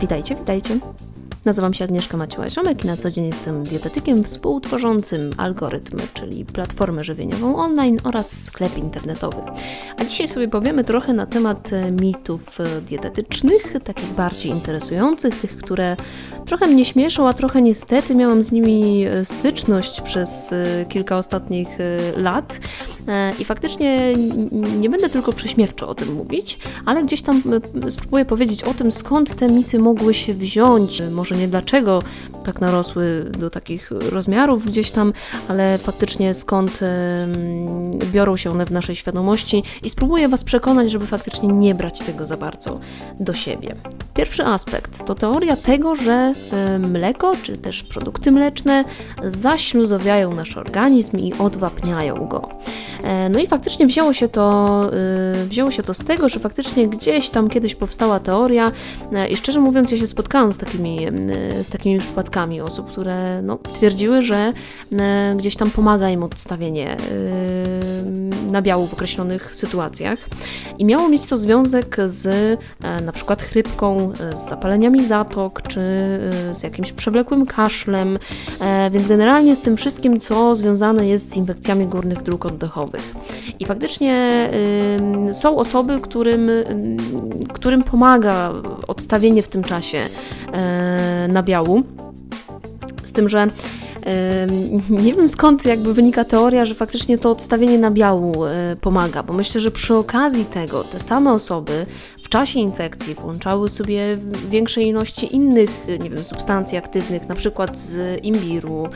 Witajcie, witajcie. Nazywam się Agnieszka Maciła-Ziomek i na co dzień jestem dietetykiem współtworzącym Algorytm, czyli platformę żywieniową online oraz sklep internetowy. A dzisiaj sobie powiemy trochę na temat e, mitów e, dietetycznych, takich bardziej interesujących, tych, które trochę mnie śmieszą, a trochę niestety miałam z nimi e, styczność przez kilka ostatnich lat. I faktycznie nie będę tylko prześmiewczo o tym mówić, ale gdzieś tam spróbuję powiedzieć o tym, skąd te mity mogły się wziąć. Może nie dlaczego tak narosły do takich rozmiarów gdzieś tam, ale faktycznie skąd biorą się one w naszej świadomości i spróbuję Was przekonać, żeby faktycznie nie brać tego za bardzo do siebie. Pierwszy aspekt to teoria tego, że mleko czy też produkty mleczne zaśluzowiają nasz organizm i odwapniają go. E, No i faktycznie wzięło się to, y, wzięło się to z tego, że faktycznie gdzieś tam kiedyś powstała teoria e, i szczerze mówiąc ja się spotkałam z takimi, z takimi przypadkami osób, które no, twierdziły, że e, gdzieś tam pomaga im odstawienie y, nabiału w określonych sytuacjach i miało mieć to związek z e, na przykład chrypką, e, z zapaleniami zatok, czy e, z jakimś przewlekłym kaszlem, e, więc generalnie z tym wszystkim, co związane jest z infekcjami górnych dróg oddechowych. I faktycznie są osoby, którym, ym, którym pomaga odstawienie w tym czasie e, nabiału. Z tym, że Ym, Nie wiem skąd jakby wynika teoria, że faktycznie to odstawienie nabiału y, pomaga, bo myślę, że przy okazji tego te same osoby czasie infekcji włączały sobie większej ilości innych, nie wiem, substancji aktywnych, na przykład z imbiru,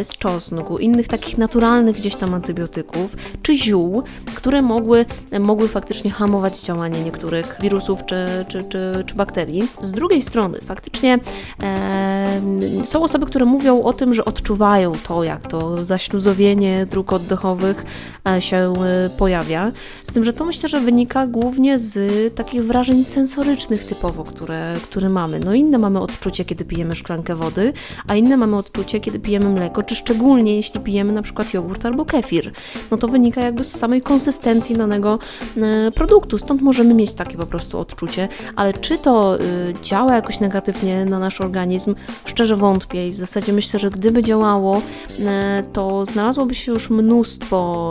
y, z czosnku, innych takich naturalnych gdzieś tam antybiotyków, czy ziół, które mogły, mogły faktycznie hamować działanie niektórych wirusów czy, czy, czy, czy bakterii. Z drugiej strony faktycznie em, są osoby, które mówią o tym, że odczuwają to, jak to zaśluzowienie dróg oddechowych e, się e, pojawia. Z tym, że to myślę, że wynika głównie z takich wrażeń sensorycznych typowo, które, które mamy. No inne mamy odczucie, kiedy pijemy szklankę wody, a inne mamy odczucie, kiedy pijemy mleko, czy szczególnie jeśli pijemy na przykład jogurt albo kefir. No to wynika jakby z samej konsystencji danego e, produktu. Stąd możemy mieć takie po prostu odczucie, ale czy to y, działa jakoś negatywnie na nasz organizm? Szczerze wątpię i w zasadzie myślę, że gdyby działało, e, to znalazłoby się już mnóstwo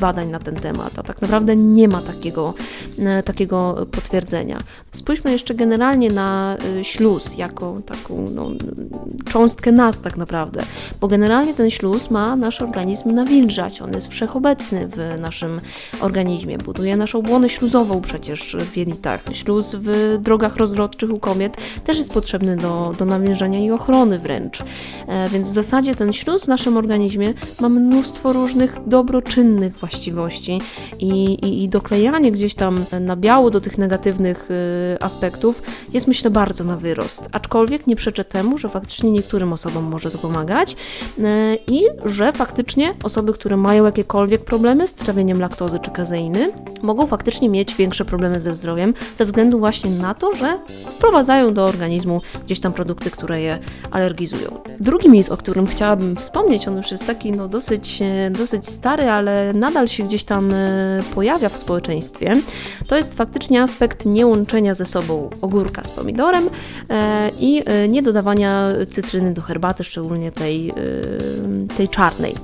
badań na ten temat, a tak naprawdę nie ma takiego, e, takiego potwierdzenia. Spójrzmy jeszcze generalnie na y, śluz jako taką no, cząstkę nas tak naprawdę, bo generalnie ten śluz ma nasz organizm nawilżać, on jest wszechobecny w naszym organizmie, buduje naszą błonę śluzową przecież w jelitach. Śluz w drogach rozrodczych u kobiet też jest potrzebny do, do nawilżania i ochrony wręcz. E, więc w zasadzie ten śluz w naszym organizmie ma mnóstwo różnych dobroczynnych właściwości i, i, i doklejanie gdzieś tam na biało do tych negatywnych y, aspektów jest myślę bardzo na wyrost. Aczkolwiek nie przeczę temu, że faktycznie niektórym osobom może to pomagać e, i że faktycznie osoby, które mają jakiekolwiek problemy z trawieniem laktozy czy kazeiny, mogą faktycznie mieć większe problemy ze zdrowiem ze względu właśnie na to, że wprowadzają do organizmu gdzieś tam produkty, które je alergizują. Drugi mit, o którym chciałabym wspomnieć, on już jest taki no, dosyć, e, dosyć stary, ale nadal się gdzieś tam pojawia w społeczeństwie, to jest faktycznie aspekt niełączenia ze sobą ogórka z pomidorem e, i e, niedodawania cytryny do herbaty, szczególnie tej, e, tej czarnej.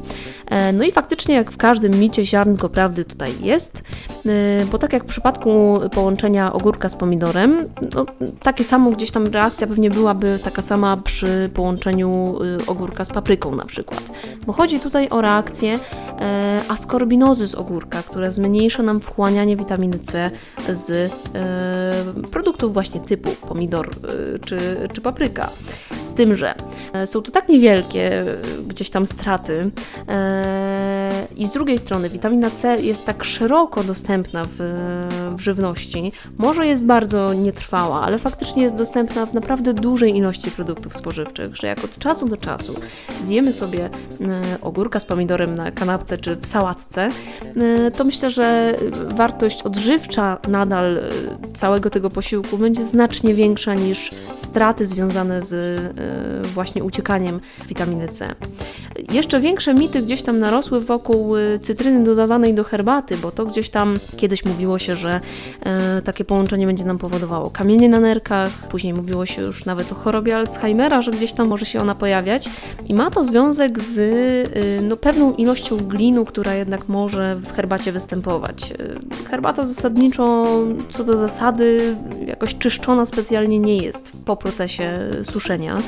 No i faktycznie, jak w każdym micie, ziarnko prawdy tutaj jest, bo tak jak w przypadku połączenia ogórka z pomidorem, no, takie samo gdzieś tam reakcja pewnie byłaby taka sama przy połączeniu ogórka z papryką na przykład. Bo chodzi tutaj o reakcję askorbinozy z ogórka, która zmniejsza nam wchłanianie witaminy C z e, produktów właśnie typu pomidor e, czy, czy papryka. Z tym, że e, są to tak niewielkie e, gdzieś tam straty e, i z drugiej strony witamina C jest tak szeroko dostępna w, w żywności. Może jest bardzo nietrwała, ale faktycznie jest dostępna w naprawdę dużej ilości produktów spożywczych, że jak od czasu do czasu zjemy sobie e, ogórka z pomidorem na kanapce czy w sałatce, e, to myślę, że wartość odżywcza nadal e, całego tego posiłku będzie znacznie większa niż straty związane z e, właśnie uciekaniem witaminy C. Jeszcze większe mity gdzieś tam narosły wokół y, cytryny dodawanej do herbaty, bo to gdzieś tam kiedyś mówiło się, że takie połączenie będzie nam powodowało kamienie na nerkach. Później mówiło się już nawet o chorobie Alzheimera, że gdzieś tam może się ona pojawiać. I ma to związek z no, pewną ilością glinu, która jednak może w herbacie występować. E, herbata zasadniczo, co do zasady, jakoś czyszczona specjalnie nie jest po procesie suszenia.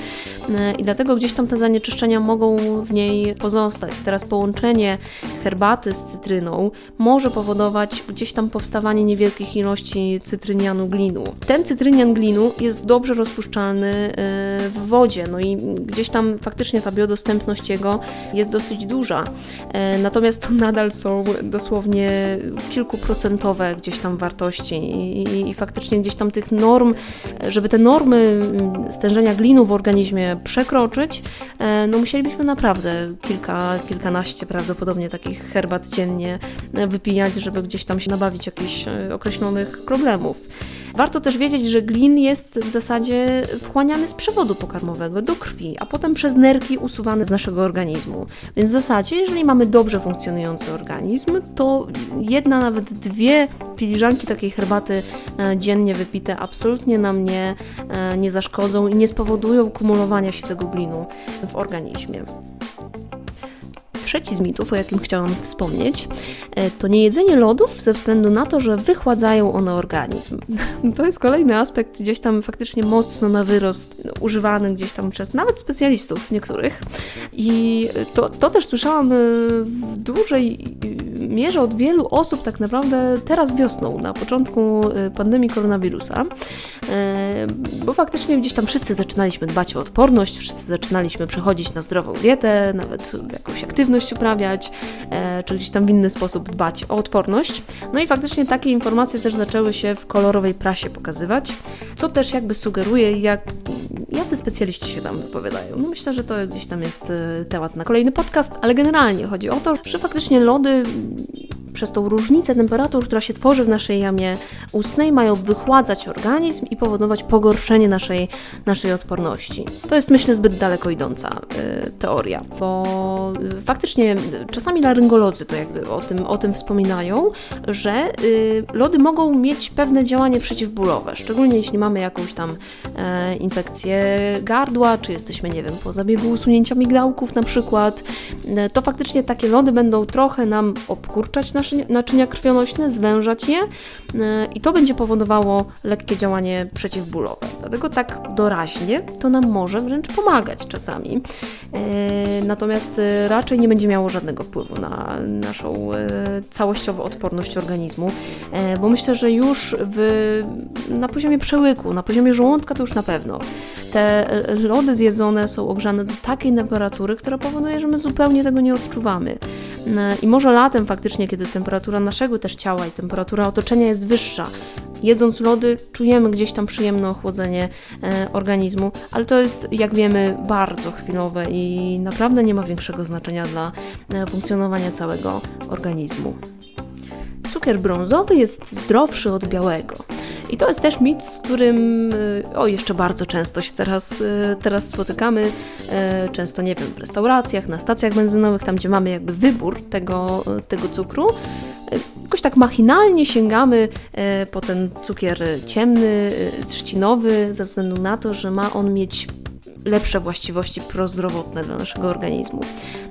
E, I dlatego gdzieś tam te zanieczyszczenia mogą w niej pozostać. Teraz połączenie herbaty z cytryną może powodować gdzieś tam powstawanie niewielkich ilości cytrynianu glinu. Ten cytrynian glinu jest dobrze rozpuszczalny e, w wodzie, no i gdzieś tam faktycznie ta biodostępność jego jest dosyć duża. E, natomiast to nadal są dosłownie kilkuprocentowe gdzieś tam wartości i, i, i faktycznie gdzieś tam tych norm, żeby te normy mm, stężenia glinu w organizmie przekroczyć, e, no musielibyśmy naprawdę kilka, kilkanaście prawdopodobnie takich herbat dziennie wypijać, żeby gdzieś tam się nabawić jakichś e, określonych problemów. Warto też wiedzieć, że glin jest w zasadzie wchłaniany z przewodu pokarmowego do krwi, a potem przez nerki usuwany z naszego organizmu. Więc w zasadzie, jeżeli mamy dobrze funkcjonujący organizm, to jedna, nawet dwie filiżanki takiej herbaty e, dziennie wypite absolutnie nam nie, e, nie zaszkodzą i nie spowodują kumulowania się tego glinu w organizmie trzeci z mitów, o jakim chciałam wspomnieć, e, to niejedzenie lodów ze względu na to, że wychładzają one organizm. To jest kolejny aspekt gdzieś tam faktycznie mocno na wyrost, używany gdzieś tam przez nawet specjalistów niektórych. I to, to też słyszałam e, w dużej mierze od wielu osób tak naprawdę teraz wiosną, na początku e, pandemii koronawirusa, bo faktycznie gdzieś tam wszyscy zaczynaliśmy dbać o odporność, wszyscy zaczynaliśmy przechodzić na zdrową dietę, nawet jakąś aktywność uprawiać, e, czy gdzieś tam w inny sposób dbać o odporność. No i faktycznie takie informacje też zaczęły się w kolorowej prasie pokazywać, co też jakby sugeruje, jak, jacy specjaliści się tam wypowiadają. No myślę, że to gdzieś tam jest e, temat na kolejny podcast, ale generalnie chodzi o to, że faktycznie lody przez tą różnicę temperatur, która się tworzy w naszej jamie ustnej, mają wychładzać organizm i powodować pogorszenie naszej, naszej odporności. To jest, myślę, zbyt daleko idąca y, teoria, bo y, faktycznie czasami laryngolodzy to jakby o tym, o tym wspominają, że y, lody mogą mieć pewne działanie przeciwbólowe, szczególnie jeśli mamy jakąś tam e, infekcję gardła, czy jesteśmy, nie wiem, po zabiegu usunięcia migdałków na przykład, e, to faktycznie takie lody będą trochę nam obkurczać nasz naczynia krwionośne, zwężać je e, i to będzie powodowało lekkie działanie przeciwbólowe. Dlatego tak doraźnie to nam może wręcz pomagać czasami. E, natomiast e, raczej nie będzie miało żadnego wpływu na naszą całościową odporność organizmu, bo myślę, że już w, na poziomie przełyku, na poziomie żołądka to już na pewno. Te lody zjedzone są ogrzane do takiej temperatury, która powoduje, że my zupełnie tego nie odczuwamy. I może latem faktycznie, kiedy temperatura naszego też ciała i temperatura otoczenia jest wyższa, jedząc lody czujemy gdzieś tam przyjemne ochłodzenie e, organizmu, ale to jest, jak wiemy, bardzo chwilowe i naprawdę nie ma większego znaczenia dla e, funkcjonowania całego organizmu. Cukier brązowy jest zdrowszy od białego. I to jest też mit, z którym y, o, jeszcze bardzo często się teraz, y, teraz spotykamy. Y, często, nie wiem, w restauracjach, na stacjach benzynowych, tam gdzie mamy jakby wybór tego, tego cukru. Jakoś tak machinalnie sięgamy po ten cukier ciemny, trzcinowy, ze względu na to, że ma on mieć lepsze właściwości prozdrowotne dla naszego organizmu.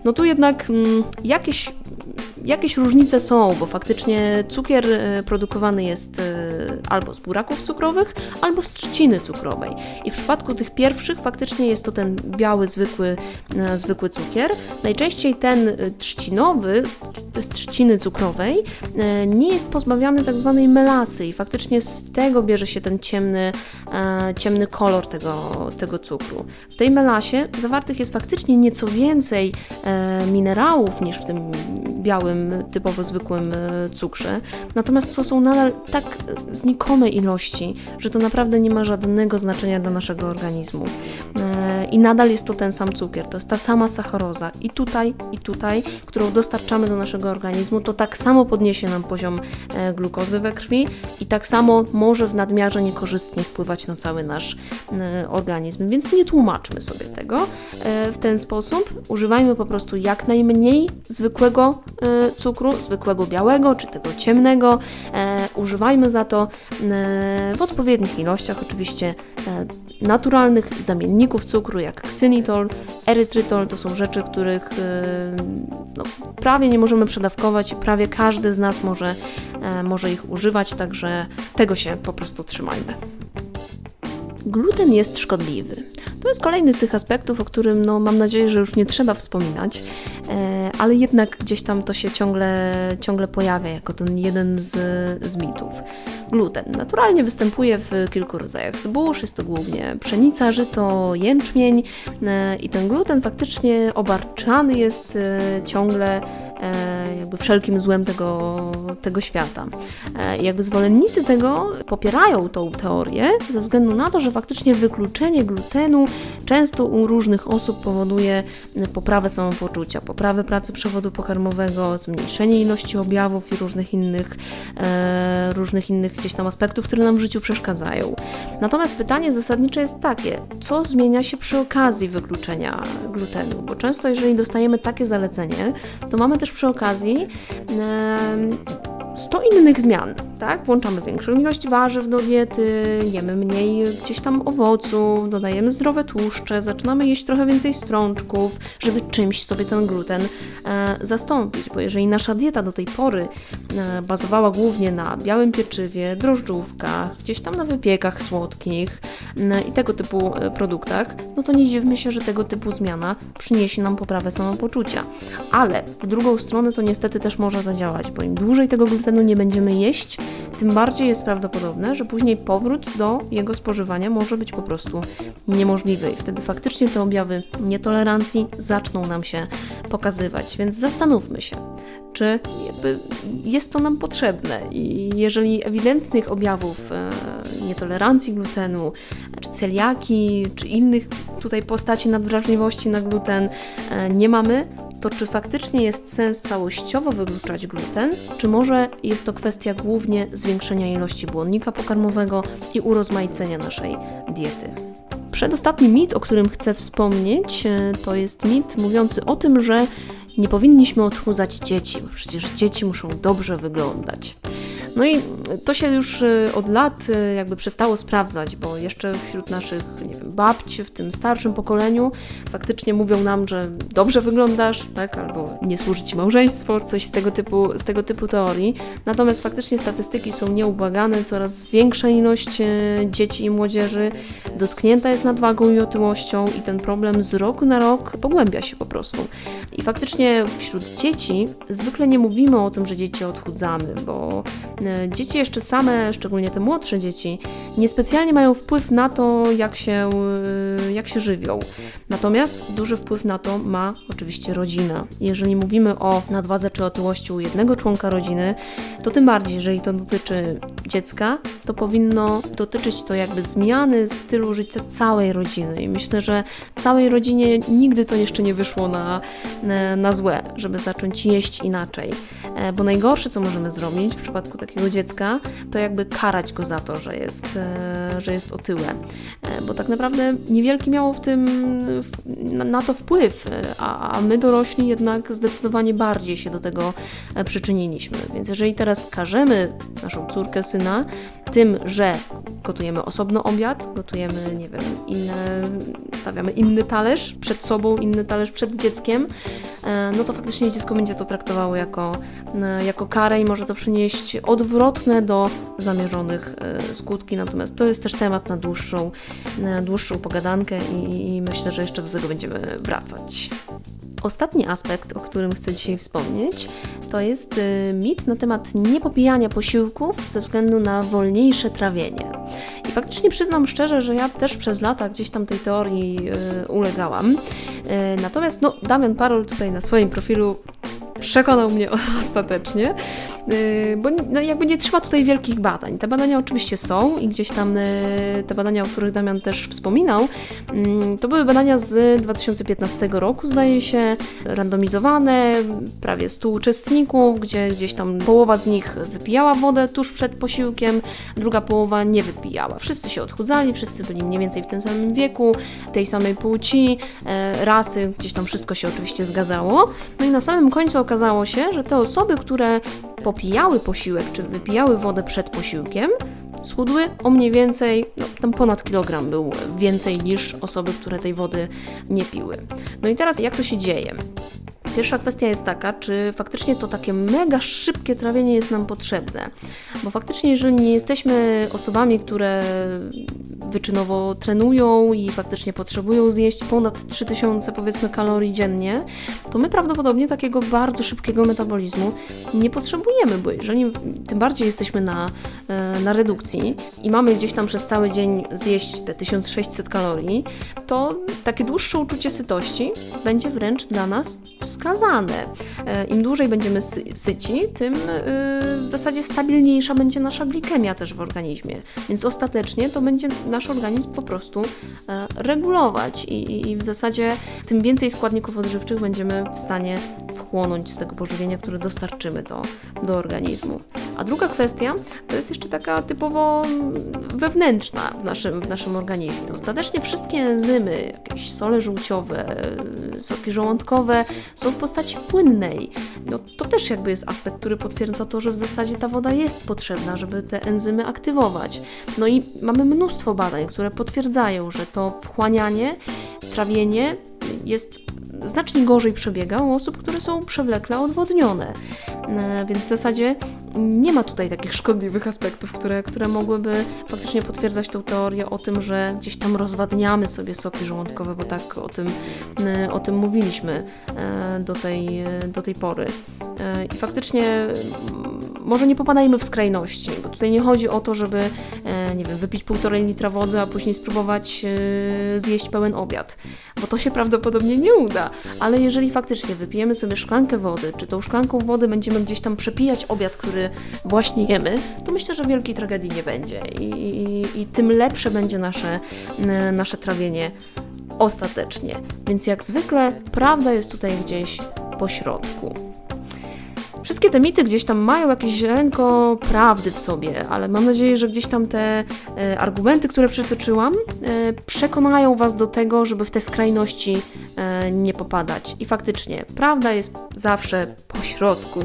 No tu jednak mm, jakieś Jakieś różnice są, bo faktycznie cukier e, produkowany jest e, albo z buraków cukrowych, albo z trzciny cukrowej. I w przypadku tych pierwszych faktycznie jest to ten biały, zwykły, e, zwykły cukier. Najczęściej ten trzcinowy z trzciny cukrowej nie jest pozbawiany tak zwanej melasy i faktycznie z tego bierze się ten ciemny, ciemny kolor tego, tego cukru. W tej melasie zawartych jest faktycznie nieco więcej minerałów niż w tym białym, typowo zwykłym e, cukrze. Natomiast to są nadal tak znikome ilości, że to naprawdę nie ma żadnego znaczenia dla naszego organizmu. I nadal jest to ten sam cukier, to jest ta sama sacharoza i tutaj, i tutaj, którą dostarczamy do naszego organizmu, to tak samo podniesie nam poziom e, glukozy we krwi i tak samo może w nadmiarze niekorzystnie wpływać na cały nasz e, organizm. Więc nie tłumaczmy sobie tego e, w ten sposób. Używajmy po prostu jak najmniej zwykłego cukru, zwykłego białego czy tego ciemnego. Używajmy za to w odpowiednich ilościach, oczywiście naturalnych zamienników cukru, jak ksylitol, erytrytol. To są rzeczy, których e, no, prawie nie możemy przedawkować prawie każdy z nas może, e, może ich używać, także tego się po prostu trzymajmy. Gluten jest szkodliwy. To jest kolejny z tych aspektów, o którym no, mam nadzieję, że już nie trzeba wspominać, e, ale jednak gdzieś tam to się ciągle, ciągle pojawia jako ten jeden z, z mitów. Gluten naturalnie występuje w kilku rodzajach zbóż, jest to głównie pszenica, żyto, jęczmień e, i ten gluten faktycznie obarczany jest e, ciągle jakby wszelkim złem tego, tego świata. E, I jakby zwolennicy tego popierają tą teorię ze względu na to, że faktycznie wykluczenie glutenu często u różnych osób powoduje poprawę samopoczucia, poprawę pracy przewodu pokarmowego, zmniejszenie ilości objawów i różnych innych, e, różnych innych gdzieś tam aspektów, które nam w życiu przeszkadzają. Natomiast pytanie zasadnicze jest takie, co zmienia się przy okazji wykluczenia glutenu? Bo często jeżeli dostajemy takie zalecenie, to mamy też przy okazji em, 100 innych zmian, tak? Włączamy większą ilość warzyw do diety, jemy mniej gdzieś tam owoców, dodajemy zdrowe tłuszcze, zaczynamy jeść trochę więcej strączków, żeby czymś sobie ten gluten e, zastąpić, bo jeżeli nasza dieta do tej pory e, bazowała głównie na białym pieczywie, drożdżówkach, gdzieś tam na wypiekach słodkich e, i tego typu e, produktach, no to nie dziwmy się, że tego typu zmiana przyniesie nam poprawę samopoczucia. Ale w drugą stronę to niestety też może zadziałać, bo im dłużej tego glutenu nie będziemy jeść, tym bardziej jest prawdopodobne, że później powrót do jego spożywania może być po prostu niemożliwy i wtedy faktycznie te objawy nietolerancji zaczną nam się pokazywać. Więc zastanówmy się, czy jest to nam potrzebne i jeżeli ewidentnych objawów e, nietolerancji glutenu, czy celiaki, czy innych tutaj postaci nadwrażliwości na gluten e, nie mamy, to czy faktycznie jest sens całościowo wykluczać gluten, czy może jest to kwestia głównie zwiększenia ilości błonnika pokarmowego i urozmaicenia naszej diety. Przedostatni mit, o którym chcę wspomnieć, e, to jest mit mówiący o tym, że nie powinniśmy odchudzać dzieci, bo przecież dzieci muszą dobrze wyglądać. No i to się już y, od lat y, jakby przestało sprawdzać, bo jeszcze wśród naszych, nie wiem, babci w tym starszym pokoleniu faktycznie mówią nam, że dobrze wyglądasz, tak, albo nie służy ci małżeństwo, coś z tego typu, z tego typu teorii. Natomiast faktycznie statystyki są nieubłagane, coraz większa ilość y, dzieci i młodzieży dotknięta jest nadwagą i otyłością i ten problem z roku na rok pogłębia się po prostu. I faktycznie wśród dzieci zwykle nie mówimy o tym, że dzieci odchudzamy, bo dzieci jeszcze same, szczególnie te młodsze dzieci, niespecjalnie mają wpływ na to, jak się, e, jak się żywią. Natomiast duży wpływ na to ma oczywiście rodzina. Jeżeli mówimy o nadwadze czy otyłości u jednego członka rodziny, to tym bardziej, jeżeli to dotyczy dziecka, to powinno dotyczyć to jakby zmiany stylu życia całej rodziny. I myślę, że całej rodzinie nigdy to jeszcze nie wyszło na, na, na złe, żeby zacząć jeść inaczej. E, Bo najgorsze, co możemy zrobić w przypadku takiego dziecka, to jakby karać go za to, że jest, e, że jest otyłe. Bo tak naprawdę niewielki miało w tym na, to wpływ, a, my dorośli jednak zdecydowanie bardziej się do tego e, przyczyniliśmy. Więc jeżeli teraz karzemy naszą córkę, syna tym, że gotujemy osobno obiad, gotujemy, nie wiem, inne, stawiamy inny talerz przed sobą, inny talerz przed dzieckiem, e, no to faktycznie dziecko będzie to traktowało jako, e, jako karę i może to przynieść odwrotne do zamierzonych skutki. Natomiast to jest też temat na dłuższą, dłuższą pogadankę i, i myślę, że jeszcze do tego będziemy wracać. Ostatni aspekt, o którym chcę dzisiaj wspomnieć, to jest y, mit na temat niepopijania posiłków ze względu na wolniejsze trawienie. I faktycznie przyznam szczerze, że ja też przez lata gdzieś tam tej teorii y, ulegałam. Y, natomiast no, Damian Parol tutaj na swoim profilu przekonał mnie ostatecznie. Yy, bo no, jakby nie trzyma tutaj wielkich badań. Te badania oczywiście są i gdzieś tam yy, te badania, o których Damian też wspominał, yy, to były badania z 2015 roku, zdaje się, randomizowane, prawie 100 uczestników, gdzie gdzieś tam połowa z nich wypijała wodę tuż przed posiłkiem, druga połowa nie wypijała. Wszyscy się odchudzali, wszyscy byli mniej więcej w tym samym wieku, tej samej płci, e, rasy, gdzieś tam wszystko się oczywiście zgadzało. No i na samym końcu okazało się, że te osoby, które popijały posiłek, czy wypijały wodę przed posiłkiem, schudły o mniej więcej, no, tam ponad kilogram był więcej niż osoby, które tej wody nie piły. No i teraz jak to się dzieje? Pierwsza kwestia jest taka, czy faktycznie to takie mega szybkie trawienie jest nam potrzebne. Bo faktycznie, jeżeli nie jesteśmy osobami, które wyczynowo trenują i faktycznie potrzebują zjeść ponad 3000 powiedzmy kalorii dziennie, to my prawdopodobnie takiego bardzo szybkiego metabolizmu nie potrzebujemy, bo jeżeli tym bardziej jesteśmy na, e, na redukcji i mamy gdzieś tam przez cały dzień zjeść te 1600 kalorii, to takie dłuższe uczucie sytości będzie wręcz dla nas wskazane. E, Im dłużej będziemy sy- syci, tym e, w zasadzie stabilniejsza będzie nasza glikemia też w organizmie. Więc ostatecznie to będzie nasz organizm po prostu e, regulować i- i w zasadzie tym więcej składników odżywczych będziemy w stanie wchłonąć z tego pożywienia, które dostarczymy do, do organizmu. A druga kwestia to jest jeszcze taka typowo wewnętrzna w naszym, w naszym organizmie. Ostatecznie wszystkie enzymy, jakieś sole żółciowe, soki żołądkowe są w postaci płynnej. No, to też jakby jest aspekt, który potwierdza to, że w zasadzie ta woda jest potrzebna, żeby te enzymy aktywować. No i mamy mnóstwo badań, które potwierdzają, że to wchłanianie, trawienie jest znacznie gorzej przebiega u osób, które są przewlekle odwodnione. E, Więc w zasadzie nie ma tutaj takich szkodliwych aspektów, które, które mogłyby faktycznie potwierdzać tą teorię o tym, że gdzieś tam rozwadniamy sobie soki żołądkowe, bo tak o tym, e, o tym mówiliśmy e, do tej, do tej pory. I faktycznie może nie popadajmy w skrajności, bo tutaj nie chodzi o to, żeby e, nie wiem, wypić półtorej litra wody, a później spróbować e, zjeść pełen obiad, bo to się prawdopodobnie nie uda. Ale jeżeli faktycznie wypijemy sobie szklankę wody, czy tą szklanką wody będziemy gdzieś tam przepijać obiad, który właśnie jemy, to myślę, że wielkiej tragedii nie będzie i, i, i tym lepsze będzie nasze, nasze trawienie ostatecznie. Więc jak zwykle prawda jest tutaj gdzieś po środku. Wszystkie te mity gdzieś tam mają jakieś ziarenko prawdy w sobie, ale mam nadzieję, że gdzieś tam te e, argumenty, które przytoczyłam, e, przekonają Was do tego, żeby w te skrajności e, nie popadać. I faktycznie, prawda jest zawsze po środku,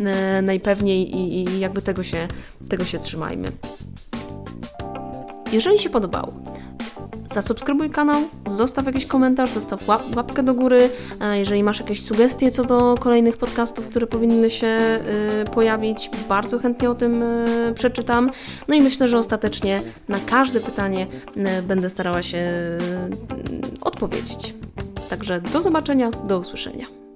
e, najpewniej i, i jakby tego się, tego się trzymajmy. Jeżeli się podobało, zasubskrybuj kanał, zostaw jakiś komentarz, zostaw łap, łapkę do góry. E, Jeżeli masz jakieś sugestie co do kolejnych podcastów, które powinny się y, pojawić, bardzo chętnie o tym y, przeczytam. No i myślę, że ostatecznie na każde pytanie y, będę starała się odpowiedzieć. Także do zobaczenia, do usłyszenia.